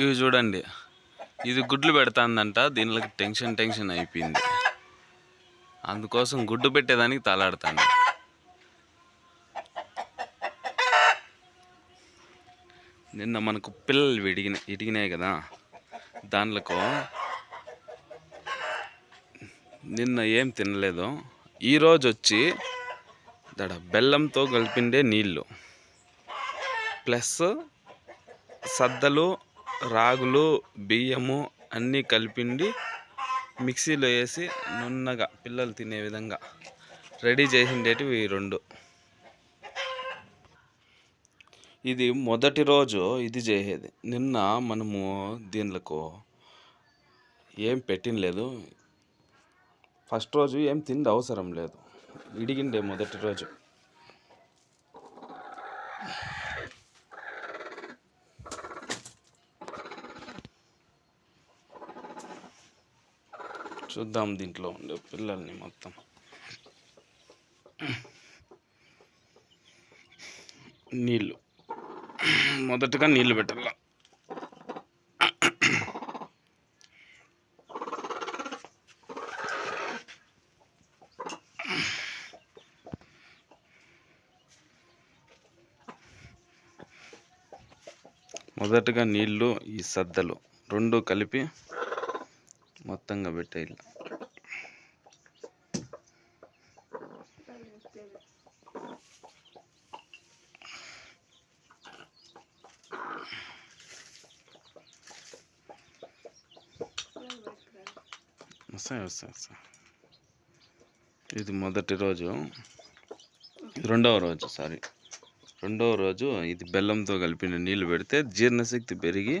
ఇవి చూడండి. ఇది గుడ్లు పెడతాందంట దీనికి టెన్షన్ టెన్షన్ అయిపోయింది. అందుకోసం గుడ్డు పెట్టేదానికి తలాడుతాను నిన్న మనకు పిల్లలు విడిగిన ఇడిగినాయి కదా. దాంట్లో నిన్న ఏం తినలేదు ఈరోజు వచ్చి దడ బెల్లంతో కలిపిండే నీళ్ళు. ప్లస్ సద్దలు రాగులు బియ్యము అన్నీ కలిపిండి మిక్సీలో వేసి నున్నగా పిల్లలు తినే విధంగా రెడీ చేసిండేటివి ఈ రెండు. ఇది మొదటి రోజు ఇది చేసేది. నిన్న మనము దీనిలకు ఏం పెట్టినలేదు ఫస్ట్ రోజు ఏం తిండి అవసరం లేదు. ఇడిగిండే మొదటి రోజు. చూద్దాం దీంట్లో ఉండే పిల్లల్ని మొత్తం. నీళ్ళు. మొదటగా నీళ్ళు పెట్టాల. మొదటగా నీళ్ళు ఈ సద్దలు రెండు కలిపి మొత్తంగా పెట్టే పెట్టేయాలి వస్తాయి వస్తాయి వస్తాయి. ఇది మొదటి రోజు. రెండవ రోజు సారీ. రెండవ రోజు ఇది బెల్లంతో కలిపిన నీళ్ళు పెడితే జీర్ణశక్తి పెరిగి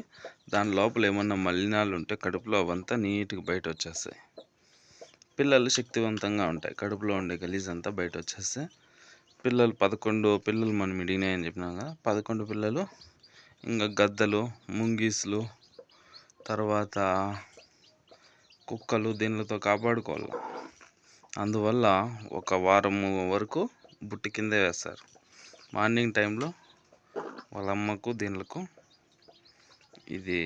దాని లోపల ఏమన్నా మలినాలు ఉంటే కడుపులో అవంతా నీట్గా బయట వచ్చేస్తాయి పిల్లలు శక్తివంతంగా ఉంటాయి. కడుపులో ఉండే గలీజ్ అంతా బయట వచ్చేస్తే పిల్లలు పదకొండు పిల్లలు మనం ఇడిగినాయని చెప్పినాం కదా పదకొండు పిల్లలు ఇంకా గద్దలు ముంగీసులు తర్వాత కుక్కలు దీనిలతో కాపాడుకోవాలి. అందువల్ల ఒక వారం వరకు బుట్టి కిందే వేస్తారు. మార్నింగ్ టైంలో వాళ్ళ అమ్మకు దీనిలకు ఇది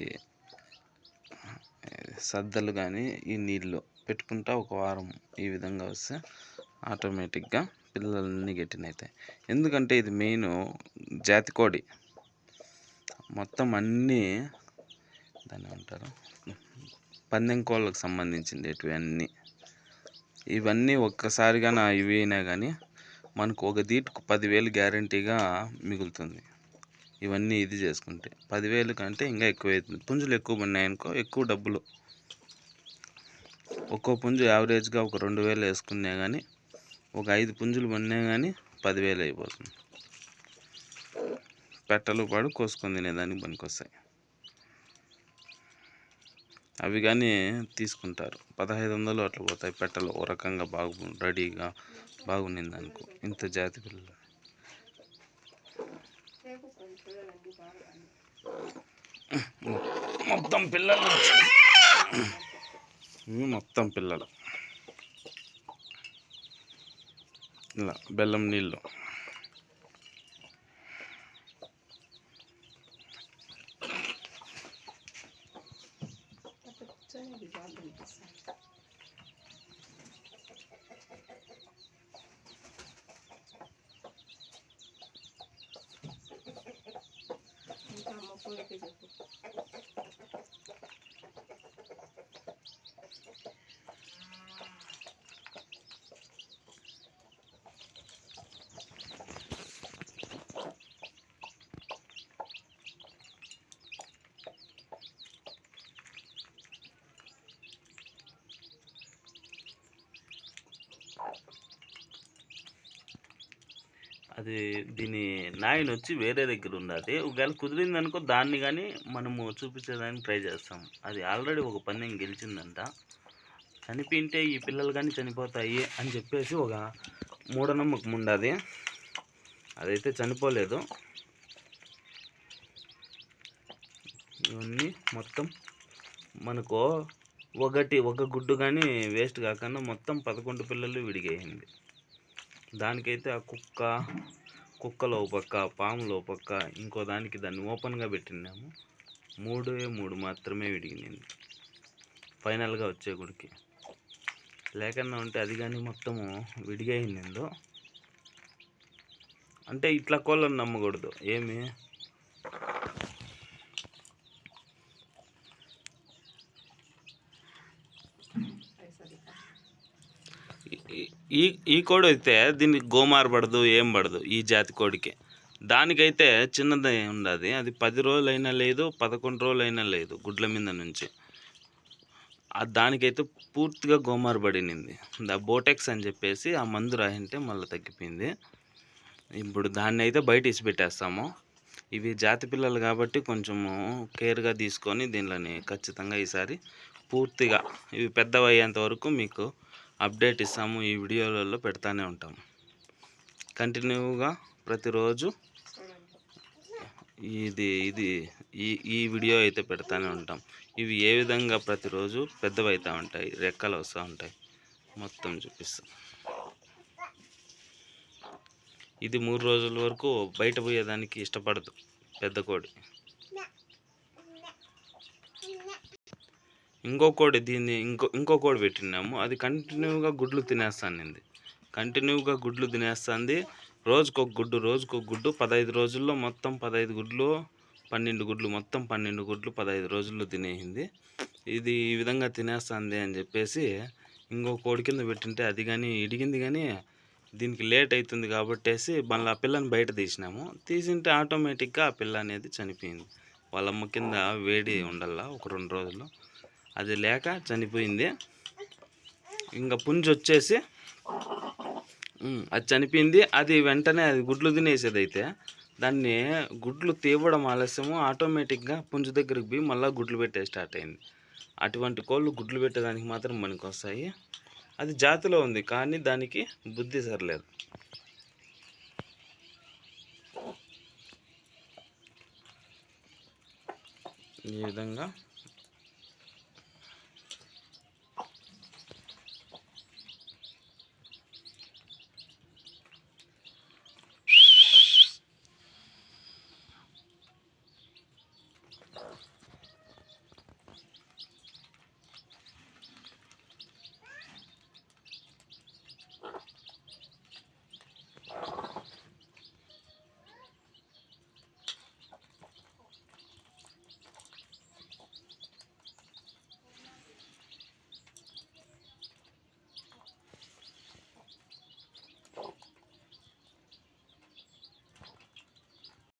సద్దలు కానీ ఈ నీళ్ళు పెట్టుకుంటా ఒక వారం ఈ విధంగా వస్తే ఆటోమేటిక్గా పిల్లలన్నీ గట్టినవుతాయి ఎందుకంటే ఇది మెయిన్ జాతి కోడి. మొత్తం అన్నీ దాన్ని అంటారు పందెం కోళ్ళకు సంబంధించింది అన్నీ ఇవన్నీ ఒక్కసారిగా నా ఇవి అయినా కానీ మనకు ఒక దీటుకు పదివేలు గ్యారంటీగా మిగులుతుంది. ఇవన్నీ ఇది చేసుకుంటే. పదివేలు కంటే ఇంకా ఎక్కువ అవుతుంది పుంజులు ఎక్కువ పడినాయనుకో ఎక్కువ డబ్బులు. ఒక్కో పుంజు యావరేజ్గా ఒక రెండు వేలు వేసుకున్నా కానీ ఒక ఐదు పుంజులు పడినా కానీ పదివేలు అయిపోతుంది. పెట్టలు పాడు కోసుకొని తినేదానికి పనికొస్తాయి. అవి కానీ తీసుకుంటారు. పదహైదు వందలు అట్లా పోతాయి. పెట్టలు ఓ రకంగా బాగు రెడీగా బాగుండింది అనుకో ఇంత జాతి పిల్లలు మొత్తం పిల్లలు. మొత్తం పిల్లలు. ఇలా బెల్లం నీళ్ళు. C'est pas mal, c'est pas. అది దీని నాయన వచ్చి వేరే దగ్గర ఉంది. అది ఒకవేళ కుదిరింది అనుకో దాన్ని కానీ మనము చూపించేదానికి ట్రై చేస్తాం. అది ఆల్రెడీ ఒక పందెం గెలిచిందంట. చనిపోయింటే ఈ పిల్లలు కానీ చనిపోతాయి అని చెప్పేసి ఒక మూఢనమ్మకం ఉండదు. అదైతే చనిపోలేదు. ఇవన్నీ మొత్తం మనకు ఒకటి ఒక గుడ్డు కానీ వేస్ట్ కాకుండా మొత్తం పదకొండు పిల్లలు విడిగేయండి దానికైతే ఆ కుక్క కుక్కలో పక్క పాములో పక్క ఇంకో దానికి దాన్ని ఓపెన్గా పెట్టినాము. మూడే మూడు మాత్రమే విడిగినాయి ఫైనల్గా వచ్చే గుడికి. లేకన్నా ఉంటే అది కానీ మొత్తము విడిగైందో అయిందో అంటే ఇట్లా కోళ్ళని నమ్మకూడదు. ఏమి? ఈ- ఈ కోడి అయితే దీనికి గోమార్ పడదు ఏం పడదు ఈ జాతి కోడికి. దానికైతే చిన్నది ఉండదు. అది పది రోజులైనా లేదు పదకొండు రోజులైనా లేదు గుడ్ల మీద నుంచి. దానికైతే పూర్తిగా గోమార్ పడినింది దా బోటెక్స్ అని చెప్పేసి ఆ మందు రాయింటే మళ్ళీ తగ్గిపోయింది. ఇప్పుడు దాన్ని అయితే బయట ఇసిపెట్టేస్తాము ఇవి జాతి పిల్లలు కాబట్టి కొంచెము కేర్గా తీసుకొని దీనిలోని ఖచ్చితంగా ఈసారి పూర్తిగా ఇవి పెద్దవయ్యేంత వరకు మీకు అప్డేట్ ఇస్తాము ఈ వీడియోలలో పెడతానే ఉంటాం. కంటిన్యూగా ప్రతిరోజు ఇది ఇది ఈ ఈ వీడియో అయితే పెడతానే ఉంటాం. ఇవి ఏ విధంగా ప్రతిరోజు పెద్దవైతూ ఉంటాయి రెక్కలు వస్తూ ఉంటాయి మొత్తం చూపిస్తాం. ఇది మూడు రోజుల వరకు బయట పోయేదానికి ఇష్టపడదు పెద్ద కోడి. ఇంకో కోడి దీన్ని ఇంకో ఇంకో కోడి పెట్టినాము. అది కంటిన్యూగా గుడ్లు తినేస్తానింది కంటిన్యూగా గుడ్లు తినేస్తుంది. రోజుకొక గుడ్డు రోజుకొక గుడ్డు పదహైదు రోజుల్లో మొత్తం పదహైదు గుడ్లు పన్నెండు గుడ్లు మొత్తం పన్నెండు గుడ్లు పదహైదు రోజుల్లో తినేసింది. ఇది ఈ విధంగా తినేస్తుంది అని చెప్పేసి ఇంకో కోడి కింద పెట్టింటే అది కానీ ఇడిగింది కానీ దీనికి లేట్ అవుతుంది కాబట్టేసి మళ్ళీ ఆ పిల్లని బయట తీసినాము. తీసింటే ఆటోమేటిక్గా ఆ పిల్ల అనేది చనిపోయింది. వాళ్ళమ్మ కింద వేడి ఉండాల ఒక రెండు రోజులు అది లేక చనిపోయింది. ఇంకా పుంజు వచ్చేసి అది చనిపోయింది. అది వెంటనే అది గుడ్లు తినేసేది అయితే దాన్ని గుడ్లు తీవడం ఆలస్యము. ఆటోమేటిక్గా పుంజు దగ్గరికి పోయి మళ్ళీ గుడ్లు పెట్టే స్టార్ట్ అయింది. అటువంటి కోళ్ళు గుడ్లు పెట్టడానికి మాత్రం మనకు వస్తాయి అది జాతిలో ఉంది కానీ దానికి బుద్ధి సరలేదు. ఈ విధంగా